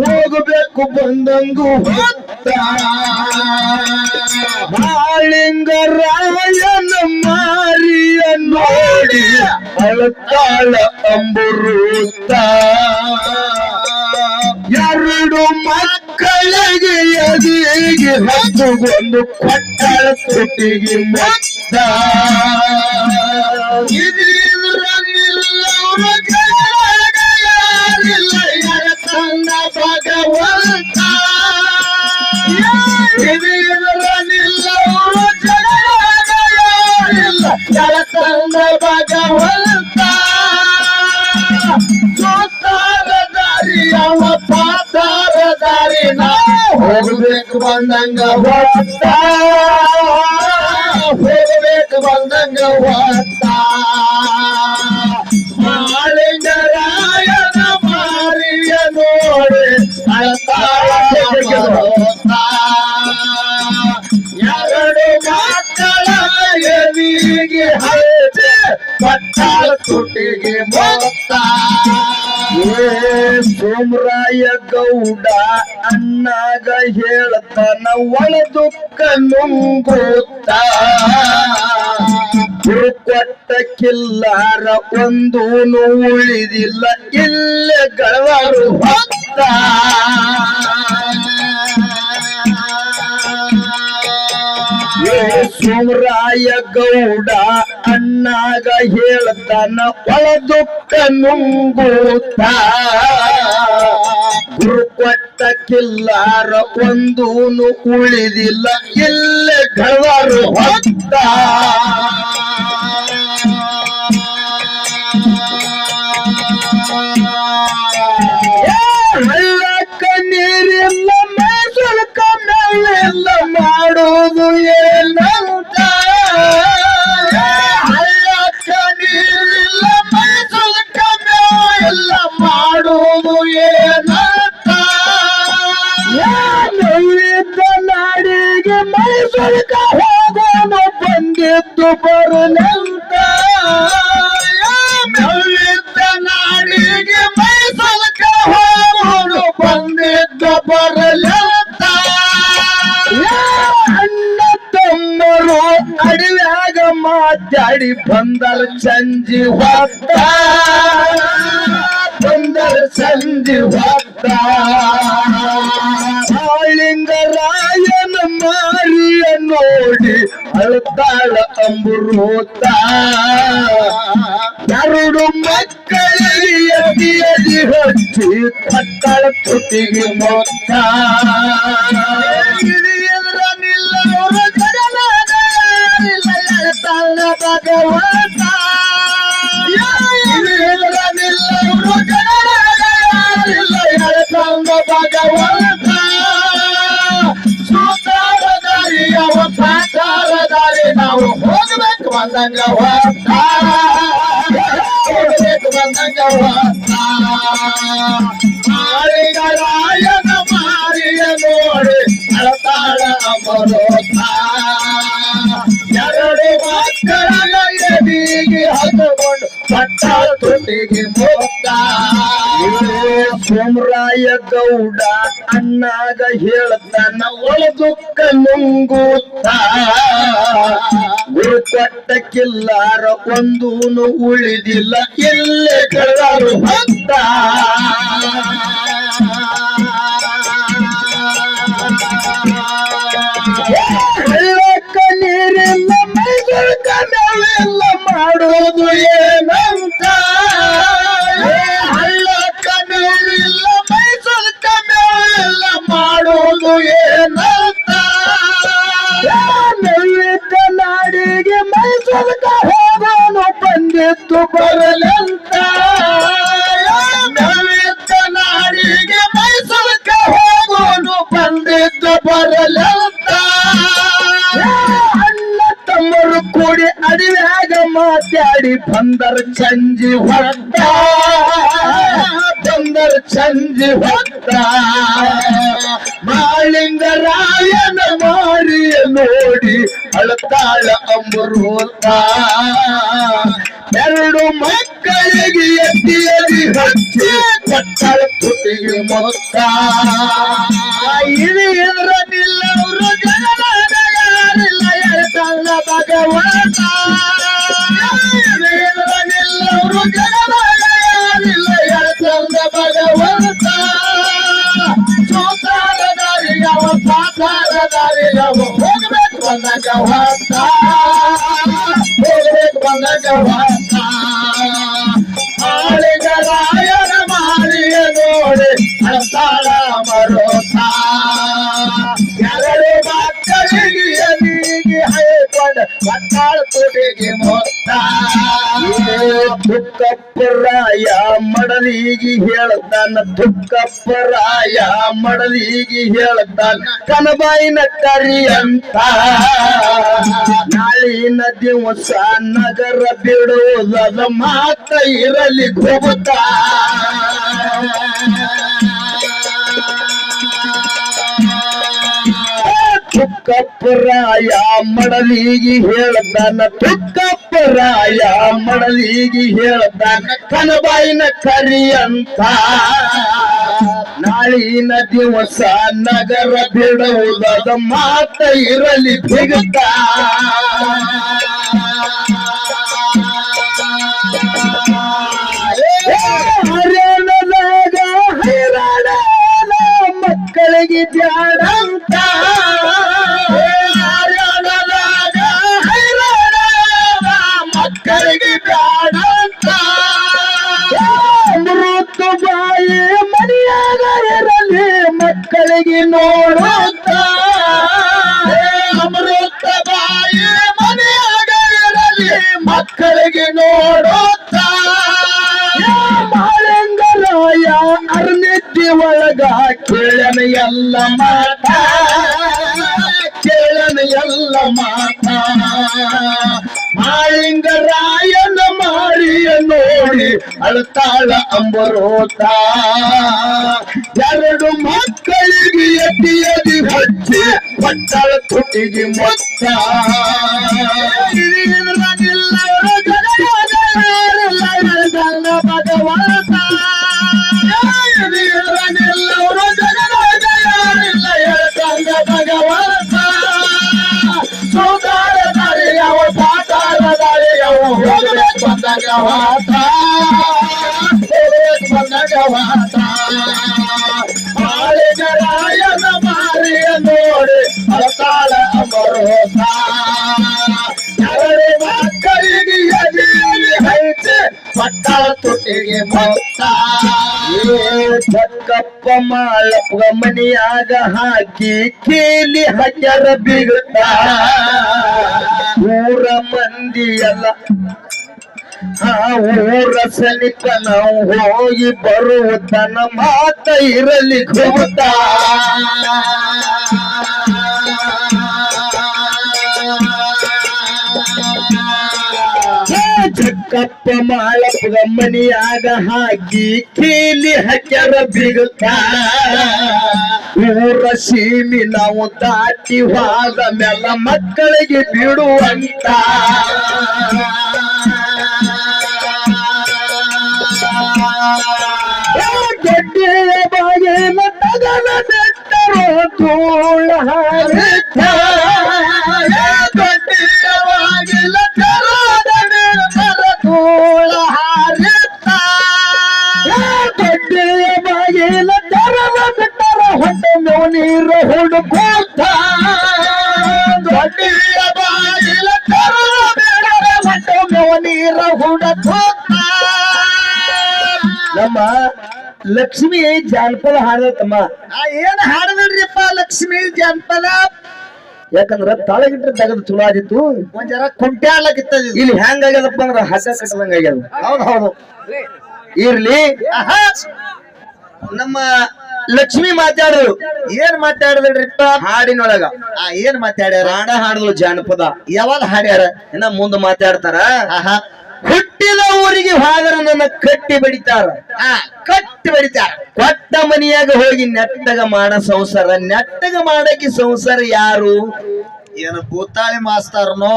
ಹೋಗಬೇಕು ಬಂದಂಗು. ಬಾಳಿಂಗ ರಾಯನ ಮಾರಿಯ ನೋಡಿ, ಅಳತಾಳ ಅಂಬುರುತ್ತ ಎರಡು ಮಕ್ಕಳಿಗೆ ಹತ್ತು ಒಂದು ಕೊಟ್ಟಳ ತುಟಿಗೆ ಮೊತ್ತ. ಇದಿರಲಿಲ್ಲವರ ಭಗವಂತ ಸೋತಾರ ಹೋಗ್ಬೇಕು ಬಂದಂಗ ಹೊತ್ತ. ಹೋಗ್ಬೇಕು ಬಂದಂಗ ಹೊತ್ತ. ಪಟ್ಟಾಳ ತುಟಿಗೆ ಮೊತ್ತ ಸೋಮರಾಯ ಗೌಡ ಅನ್ನಾಗ ಹೇಳ್ತಾನ, ಒಳ ದುಃಖ ನುಂಗುತ್ತ. ಕೊಟ್ಟ ಕಿಲ್ಲಾರ ಒಂದು ಉಳಿದಿಲ್ಲ, ಇಲ್ಲೇ ಗಳವಾರು ಹೊತ್ತ ಸೋಮರಾಯ ಗೌಡ ಅಣ್ಣಾಗ ಹೇಳ್ತಾನ ಒಳ ದುಃಖ ನುಂಗೂತ ಗುರುಕೊಟ್ಟ ಕಿಲ್ಲಾರ ಒಂದೂನು ಉಳಿದಿಲ್ಲ ಇಲ್ಲೇ ಗಳವಾರು ಹೊತ್ತ? ಹಳ್ಳಕ್ಕ ನೀರಿಲ್ಲ ಮೇಸಲ್ಕ ಮೇಲಿಲ್ಲ ಸಂಜಿ ಹೊತ್ತ ಬಂದರ ಸಂಜಿ ಹೊತ್ತ ಕಾಳಿಂಗರಾಯನ ಮಾರಿಯ ನೋಡಿ ಅಳ್ತಾಳ ಅಂಬುರೋತ. ಎರಡು ಎದಿ ಎದಿ ಹಚ್ಚಿ ಕಟ್ಟಳ ತುಟಿಗೆ ಮೊತ್ತ. ಹೋಗ್ಬೇಕು ಬಂದಂಗ ಹೊತ್ತ ಹೋಗ್ಬೇಕು ಬಂದಂಗ ಹೊತ್ತ ಎದಿಗೆ ಹಾಕೊಂಡು ಪಟ್ಟ ತೊಟ್ಟಿಗೆ ಮುಕ್ತ ಸೋಮರಾಯ ಗೌಡ ಅಣ್ಣಾಗ ಹೇಳ್ತಾನ ಒಳ ದುಃಖ ನುಂಗುತ್ತ. ಗುರು ಕೊಟ್ಟಕ್ಕಿಲ್ಲಾರ ಒಂದೂನು ಉಳಿದಿಲ್ಲ ಎಲ್ಲೇ ಕಳ್ಳರು ಹತ್ತ. ಏನಂತ ಹಳ್ಳ ನೀರಿಲ್ಲ ಮೈಸೂರ್ಕ ಕಮೇಲ ಮಾಡೋದು ಏನಂತ. ನೈವೇದ್ಯ ನಾಡಿಗೆ ಮೈಸೂರ್ಕ ಹೋಗೋನು ಬಂದಿತ್ತು ಬರಲಂತ. ನೈವೇದ್ಯ ನಾಡಿಗೆ ಮೈಸೂರ್ಕ ಹೋಗೋನು ಬಂದಿತ್ತು ಬರಲಂತ. ಅಣ್ಣ ತಮ್ಮರು ಕೂಡಿ ಅಡವ್ಯಾಗ ಮಾತಾಡಿ ಬಂದರ ಚಂಜಿ ಹೊತ್ತ. ಬಂದರ ಚಂಜಿ ಹೊತ್ತ. ಮಾಳಿಂಗರಾಯನ ಮಾರಿಯ ನೋಡಿ ಅಳತಾಳ ಅಮೃತ. ಎರಡು ಮಕ್ಕಳಿಗೆ ಎತ್ತಿಯಲ್ಲಿ ಹಚ್ಚಿ ಕಟ್ಟಳ ತುಟಿಗೆ ಮೊತ್ತ. ಇಳಿಯದ್ರನಿಲ್ಲವರು ಜಗದಾಗ ಯಾರಿಲ್ಲ ಎಳ್ತಲ್ಲ ಭಗವಂತ. ಯಾರಿಲ್ಲ ಎಳ್ತಲ್ಲ ಭಗವಂತ ಸೋತಾರ ದಾರಿ ಯಾವ ಸಾತಾರ ದಾರಿ ಯಾವ ಹೋಗ್ಬೇಕು ಬಂದಾಗ ಹೊತ್ತ ಹೋಗ್ಬೇಕು ಬಂದಾಗ ಹೊತ್ತ ಹೈಕೊಂಡ ಕೋಟೆಗೆ ದುಃಖಪ್ಪರಾಯ ಮಡಲಿಗೆ ಹೇಳ್ತಾನ ದುಃಖಪ್ಪರಾಯ ಮಡಲಿಗಿ ಹೇಳ್ತಾನ, ಕನಬಾಯಿನ ಕರಿ ಅಂತ ನಾಳಿನ ದಿವಸ ನಗರ ಬಿಡೋದ ಮಾತ್ರ ಇರಲಿ ಘುಮತ ತುಕ್ಕಪ್ಪರಾಯ ಮಡಲಿಗೆ ಹೇಳ್ತಾನ ಚುಕ್ಕಪ್ಪರಾಯ ಮಡಲಿಗೆ ಹೇಳ್ತಾನ ಕನಬಾಯಿನ ಕರಿಯಂತ. ನಾಳಿನ ದಿವಸ ನಗರ ಬಿಡುವುದಾದ ಮಾತ ಇರಲಿ ಬಿಗುತ್ತ ಹರಿಯಾಣದಾಗ ಹೈರಾಣ ಮಕ್ಕಳಿಗೆ ಬ್ಯಾಡಂತ ನೋಡುತ್ತ ಅಮೃತ ಬಾಯಿ ಮನೆಯಾಗ ಮಕ್ಕಳಿಗೆ ನೋಡುತ್ತ ಮಾಳಂಗರಾಯ ಅರ್ನಿದ್ದಿ ಒಳಗ ಕೇಳನ ಎಲ್ಲ ಮಾತ. ಮಾಳಿಂಗರಾಯನ ಮಾರಿಯ ನೋಡಿ ಅಳತಾಳ ಅಂಬರೋತ ಎರಡು ಮಕ್ಕಳಿಗೆ ಎಟ್ಟಿಯದಿ ಹಚ್ಚಿ ಮಕ್ಕಳ ತುಟಿಗೆ ಮೊತ್ತ ಚಕ್ಕಪ್ಪ ಮನೆಯಾಗ ಹಾಕಿ ಕೇಲಿ ಹಜರ ಬಿಗುತ್ತ ಊರ ಮಂದಿ ಎಲ್ಲ ಆ ಊರ ಸನಿತ ನಾವು ಹೋಗಿ ಬರುವುದನ ಮಾತ ಇರಲಿ ಘುಮತ ಚಕ್ಕಪ್ಪ ಮಾಳಪ್ಪ ಮನಿಯಾಗ ಹಾಕಿ ಕೀಲಿ ಹಚ್ಚರ ಬಿಡುತ್ತ ಊರ ಸೀಮಿ ನಾವು ದಾಟಿ ಹೋದ ಮೆಲ್ಲ ಮಕ್ಕಳಿಗೆ ಬಿಡುವಂತ. ಧೂಳ ನೆಟ್ಟರು ಧೂಳ ಹಾರಿತ ಗಡ್ಡೆಯ ಬಾಗಿಲ ತೆರವ ಬಿಟ್ಟರ ಹೊಟ್ಟೆ ಮೇವು ನೀರು ಹುಡುಕೋತ ಗಡ್ಡೆಯ ಲಕ್ಷ್ಮಿ ಜಾನಪದ ಆ ಏನ್ ಹಾಡದ್ರಿಪ್ಪ ಲಕ್ಷ್ಮಿ ಜಾನಪದ? ಯಾಕಂದ್ರ ತಳಗಿಟ್ರೆ ತೆಗೆದು ಚಲೋ ಆಗಿತ್ತು. ಒಂದ್ ಜರ ಕುಂಟ್ಯಾಡ್ಲಕ್ಕಿತ್ತದ ಇದು. ಇಲ್ಲಿ ಹೆಂಗ್ ಆಗ್ಯದಪ್ಪ ಅಂದ್ರ ಹಗ್ಗ ಕಟ್ಟದಂಗ ಆಗ್ಯದ. ಹೌದ್ ಹೌದು. ಇರ್ಲಿ. ನಮ್ಮ ಲಕ್ಷ್ಮಿ ಮಾತಾಡಿದ್ರು ಏನ್ ಮಾತಾಡಿದ್ರಿಪ್ಪ ಹಾಡಿನೊಳಗ. ಆ ಏನ್ ಮಾತಾಡ್ಯಾರ? ಹಾಡ ಹಾಡಿದ್ರು ಜಾನಪದ. ಯಾವಾಗ ಹಾಡ್ಯಾರ? ಇನ್ನ ಮುಂದೆ ಮಾತಾಡ್ತಾರ. ಆಹಾ! ಹುಟ್ಟಿದ ಊರಿಗೆ ಹೋದ್ರ ನನ್ನ ಕಟ್ಟಿ ಬಡಿತಾರ ಆ ಕಟ್ಟಿ ಬಡಿತಾರ ಕೊಟ್ಟ ಮನೆಯಾಗ ಹೋಗಿ ನೆಟ್ಟಗ ಮಾಡ ಸಂಸಾರ. ನೆಟ್ಟಗ ಮಾಡಕ್ಕೆ ಸಂಸಾರ ಯಾರು? ಏನು ಭೂತಾಳಿ ಮಾಸ್ತರ್ನೋ?